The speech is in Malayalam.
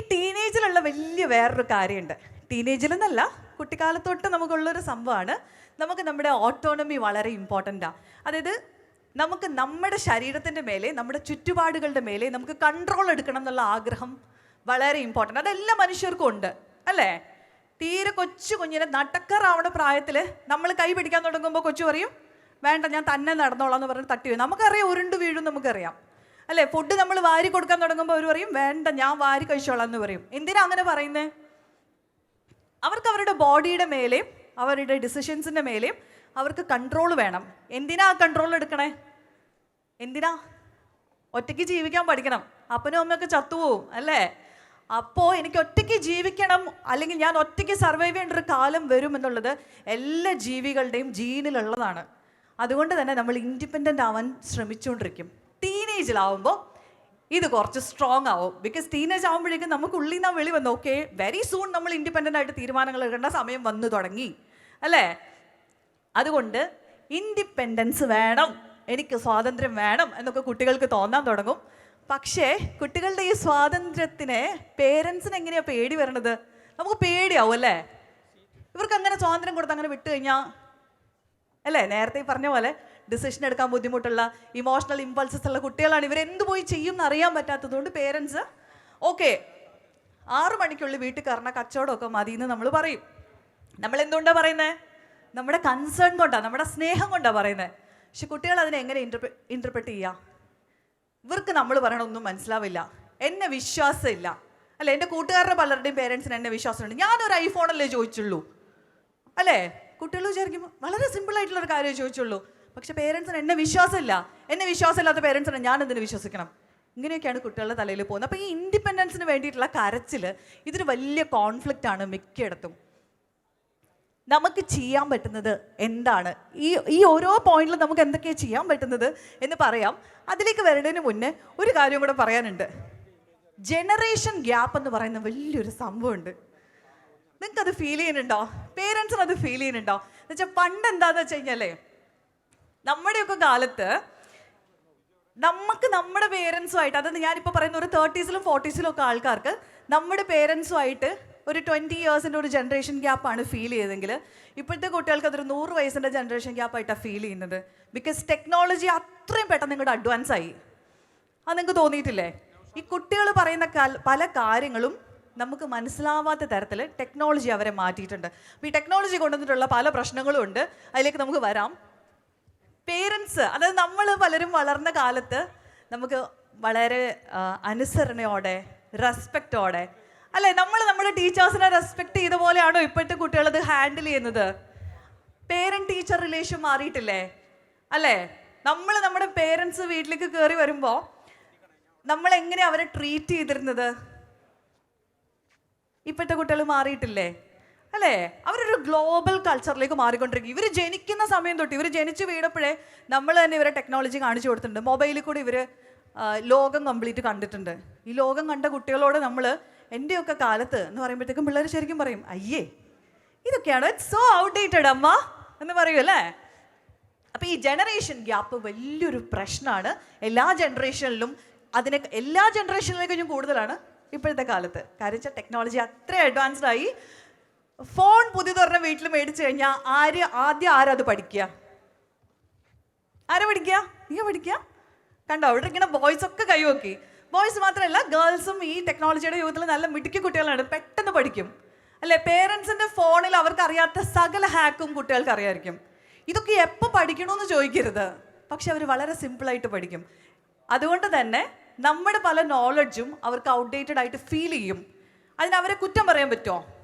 ഈ ടീനേജിലുള്ള വലിയ വേറൊരു കാര്യമുണ്ട്. ടീനേജിലെന്നല്ല കുട്ടിക്കാലത്തൊട്ട് നമുക്കുള്ളൊരു സംഭവമാണ്. നമുക്ക് നമ്മുടെ ഓട്ടോണമി വളരെ ഇമ്പോർട്ടന്റാണ് അതായത് നമുക്ക് നമ്മുടെ ശരീരത്തിന്റെ മേലെ നമ്മുടെ ചുറ്റുപാടുകളുടെ മേലെ നമുക്ക് കൺട്രോൾ എടുക്കണം എന്നുള്ള ആഗ്രഹം വളരെ ഇമ്പോർട്ടന്റ് അതെല്ലാ മനുഷ്യർക്കും ഉണ്ട് അല്ലേ? തീരെ കൊച്ചു കുഞ്ഞിനെ നടക്കറാവണ പ്രായത്തിൽ നമ്മൾ കൈ പിടിക്കാൻ തുടങ്ങുമ്പോൾ കൊച്ചു പറയും വേണ്ട ഞാൻ തന്നെ നടന്നോളാം എന്ന് പറഞ്ഞ് തട്ടി നമുക്കറിയാം ഉരുണ്ട് വീഴും നമുക്കറിയാം. അല്ലേ? ഫുഡ് നമ്മൾ വാരി കൊടുക്കാൻ തുടങ്ങുമ്പോൾ അവർ പറയും വേണ്ട ഞാൻ വാരി കഴിച്ചോളാം എന്ന് പറയും. എന്തിനാ അങ്ങനെ പറയുന്നത് അവർക്ക് അവരുടെ ബോഡിയുടെ മേലെയും അവരുടെ ഡിസിഷൻസിന്റെ മേലെയും അവർക്ക് കൺട്രോൾ വേണം. എന്തിനാ കൺട്രോൾ എടുക്കണേ? എന്തിനാ? ഒറ്റയ്ക്ക് ജീവിക്കാൻ പഠിക്കണം. അപ്പനും അമ്മയൊക്കെ ചത്തുപോകും അല്ലേ? അപ്പോൾ എനിക്ക് ഒറ്റയ്ക്ക് ജീവിക്കണം അല്ലെങ്കിൽ ഞാൻ ഒറ്റയ്ക്ക് സർവൈവ് ചെയ്യേണ്ട ഒരു കാലം വരും എന്നുള്ളത് എല്ലാ ജീവികളുടെയും ജീനിലുള്ളതാണ്. അതുകൊണ്ട് തന്നെ നമ്മൾ ഇൻഡിപെൻഡന്റ് ആവാൻ ശ്രമിച്ചുകൊണ്ടിരിക്കും. ടീനേജിലാവുമ്പോൾ ഇത് കുറച്ച് സ്ട്രോങ് ആവും. ബിക്കോസ് ടീനേജ് ആകുമ്പോഴേക്കും നമുക്ക് ഉള്ളിൽ നിന്നാണ് വെളി വന്നു. ഓക്കെ വെരി സൂൺ നമ്മൾ ഇൻഡിപെൻഡന്റ് ആയിട്ട് തീരുമാനങ്ങൾ എടുക്കേണ്ട സമയം വന്നു തുടങ്ങി. അല്ലേ? അതുകൊണ്ട് ഇൻഡിപെൻഡൻസ് വേണം. എനിക്ക് സ്വാതന്ത്ര്യം വേണം എന്നൊക്കെ കുട്ടികൾക്ക് തോന്നാൻ തുടങ്ങും. പക്ഷേ കുട്ടികളുടെ ഈ സ്വാതന്ത്ര്യത്തിനെ പേരൻസിന് എങ്ങനെയാ പേടി വരണത്? നമുക്ക് പേടിയാവും അല്ലേ? ഇവർക്ക് അങ്ങനെ സ്വാതന്ത്ര്യം കൊടുത്ത് അങ്ങനെ വിട്ടു കഴിഞ്ഞാൽ അല്ലേ? നേരത്തെ പറഞ്ഞ പോലെ ഡിസിഷൻ എടുക്കാൻ ബുദ്ധിമുട്ടുള്ള ഇമോഷണൽ ഇമ്പൾസസ് ഉള്ള കുട്ടികളാണ്. ഇവർ എന്ത് പോയി ചെയ്യും എന്ന് അറിയാൻ പറ്റാത്തതുകൊണ്ട് പേരൻസ് ഓക്കെ ആറു മണിക്കുള്ളിൽ വീട്ടിൽ കയറണ കച്ചവടമൊക്കെ മതി എന്ന് നമ്മൾ പറയും. നമ്മൾ എന്തുകൊണ്ടാണ് പറയുന്നത് നമ്മുടെ കൺസേൺ കൊണ്ടാണ് നമ്മുടെ സ്നേഹം കൊണ്ടാണ് പറയുന്നത് പക്ഷെ കുട്ടികൾ അതിനെ എങ്ങനെ ഇന്റർപ്ര ഇന്റർപ്രറ്റ് ചെയ്യുക ഇവർക്ക് നമ്മൾ പറയണൊന്നും മനസ്സിലാവില്ല. എന്നെ വിശ്വാസമില്ല. അല്ല? എന്റെ കൂട്ടുകാരുടെ പലരുടെയും പേരൻസിന് എന്നെ വിശ്വാസമുണ്ട്. ഞാനൊരു ഐഫോണല്ലേ ചോദിച്ചുള്ളൂ? അല്ലേ? കുട്ടികൾ വിചാരിക്കും വളരെ സിമ്പിൾ ആയിട്ടുള്ള ഒരു കാര്യം ചോദിച്ചുള്ളൂ. പക്ഷെ പേരൻസിന് എന്നെ വിശ്വാസമില്ല. എന്നെ വിശ്വാസമില്ലാത്ത പേരൻസിനെ ഞാൻ എന്തിനു വിശ്വസിക്കണം? ഇങ്ങനെയൊക്കെയാണ് കുട്ടികളുടെ തലയിൽ പോകുന്നത്. അപ്പോൾ ഈ ഇൻഡിപെൻഡൻസിന് വേണ്ടിയിട്ടുള്ള കരച്ചിൽ ഇതൊരു വലിയ കോൺഫ്ലിക്റ്റ് ആണ് മിക്കയിടത്തും. നമുക്ക് ചെയ്യാൻ പറ്റുന്നത് എന്താണ്? ഈ ഈ ഓരോ പോയിന്റിലും നമുക്ക് എന്തൊക്കെയാണ് ചെയ്യാൻ പറ്റുന്നത് എന്ന് പറയാം. അതിലേക്ക് വരുന്നതിന് മുന്നേ ഒരു കാര്യം കൂടെ പറയാനുണ്ട്. ജനറേഷൻ ഗ്യാപ്പ് എന്ന് പറയുന്ന വലിയൊരു സംഭവമുണ്ട്. നിങ്ങൾക്കത് ഫീൽ ചെയ്യുന്നുണ്ടോ? പേരൻസിനത് ഫീൽ ചെയ്യുന്നുണ്ടോ? എന്ന് വെച്ചാൽ പണ്ട് എന്താണെന്ന് വെച്ച് കഴിഞ്ഞാലേ നമ്മുടെയൊക്കെ കാലത്ത് നമുക്ക് നമ്മുടെ പേരൻസുമായിട്ട് അതായത് ഞാനിപ്പോൾ പറയുന്ന ഒരു തേർട്ടീസിലും ഫോർട്ടീസിലും ഒക്കെ ആൾക്കാർക്ക് നമ്മുടെ പേരൻസുമായിട്ട് ഒരു ട്വന്റി ഇയേഴ്സിന്റെ ഒരു ജനറേഷൻ ഗ്യാപ്പാണ് ഫീൽ ചെയ്തതെങ്കിൽ ഇപ്പോഴത്തെ കുട്ടികൾക്ക് അതൊരു നൂറ് വയസ്സിന്റെ ജനറേഷൻ ഗ്യാപ്പായിട്ടാണ് ഫീൽ ചെയ്യുന്നത്. ബിക്കോസ് ടെക്നോളജി അത്രയും പെട്ടെന്ന് നിങ്ങളുടെ അഡ്വാൻസ് ആയി. അത് നിങ്ങൾക്ക് തോന്നിയിട്ടില്ലേ? ഈ കുട്ടികൾ പറയുന്ന പല കാര്യങ്ങളും നമുക്ക് മനസ്സിലാവാത്ത തരത്തിൽ ടെക്നോളജി അവരെ മാറ്റിയിട്ടുണ്ട്. അപ്പോൾ ഈ ടെക്നോളജി കൊണ്ടുവന്നിട്ടുള്ള പല പ്രശ്നങ്ങളും ഉണ്ട്. അതിലേക്ക് നമുക്ക് വരാം. പേരൻസ് അതായത് നമ്മൾ പലരും വളർന്ന കാലത്ത് നമുക്ക് വളരെ അനുസരണയോടെ റെസ്പെക്റ്റോടെ അല്ലേ? നമ്മൾ നമ്മുടെ ടീച്ചേഴ്സിനെ റെസ്പെക്ട് ചെയ്ത പോലെയാണോ ഇപ്പോഴത്തെ കുട്ടികളത് ഹാൻഡിൽ ചെയ്യുന്നത്? പേരന്റ് ടീച്ചർ റിലേഷൻ മാറിയിട്ടില്ലേ? അല്ലേ? നമ്മൾ നമ്മുടെ പേരൻസ് വീട്ടിലേക്ക് കയറി വരുമ്പോൾ നമ്മൾ എങ്ങനെ അവരെ ട്രീറ്റ് ചെയ്തിരുന്നത്? ഇപ്പോഴത്തെ കുട്ടികൾ മാറിയിട്ടില്ലേ? അല്ലേ? അവരൊരു ഗ്ലോബൽ കൾച്ചറിലേക്ക് മാറിക്കൊണ്ടിരിക്കും. ഇവർ ജനിക്കുന്ന സമയം തൊട്ട് ഇവർ ജനിച്ച് വീടപ്പോഴേ നമ്മൾ തന്നെ ഇവരെ ടെക്നോളജി കാണിച്ചു കൊടുത്തിട്ടുണ്ട്. മൊബൈലിൽ കൂടി ഇവർ ലോകം കംപ്ലീറ്റ് കണ്ടിട്ടുണ്ട്. ഈ ലോകം കണ്ട കുട്ടികളോട് നമ്മൾ എന്റെയൊക്കെ കാലത്ത് എന്ന് പറയുമ്പോഴത്തേക്കും പിള്ളേർ ശരിക്കും പറയും അയ്യേ ഇതൊക്കെയാണ് ഇറ്റ്സ് സോ ഔട്ട്ഡേറ്റഡ് അമ്മ എന്ന് പറയും അല്ലേ? അപ്പോൾ ഈ ജനറേഷൻ ഗ്യാപ്പ് വലിയൊരു പ്രശ്നമാണ് എല്ലാ ജനറേഷനിലും അതിനെ എല്ലാ ജനറേഷനിലേക്കും കൂടുതലാണ് ഇപ്പോഴത്തെ കാലത്ത്. കാര്യം വെച്ചാൽ ടെക്നോളജി അത്ര അഡ്വാൻസ്ഡ് ആയി. ഫോൺ പുതിയതൊരെണ്ണം വീട്ടിൽ മേടിച്ചു കഴിഞ്ഞാൽ ആര് ആദ്യം ആരാ അത് പഠിക്കുക? ആരാ പഠിക്കുക? നീ പഠിക്കുക? കണ്ടോ അവിടെ ഇങ്ങനെ ബോയ്സ് ഒക്കെ കൈവക്കി ബോയ്സ് മാത്രമല്ല ഗേൾസും ഈ ടെക്നോളജിയുടെ യുഗത്തിൽ നല്ല മിടുക്കി കുട്ടികളാണ്. പെട്ടെന്ന് പഠിക്കും. അല്ലെ പേരൻസിന്റെ ഫോണിൽ അവർക്ക് അറിയാത്ത സകല ഹാക്കും കുട്ടികൾക്ക് അറിയായിരിക്കും. ഇതൊക്കെ എപ്പോൾ പഠിക്കണമെന്ന് ചോദിക്കരുത്. പക്ഷെ അവർ വളരെ സിമ്പിളായിട്ട് പഠിക്കും. അതുകൊണ്ട് തന്നെ നമ്മുടെ പല നോളജും അവർക്ക് ഔട്ട്ഡേറ്റഡ് ആയിട്ട് ഫീൽ ചെയ്യും. അതിനവരെ കുറ്റം പറയാൻ പറ്റുമോ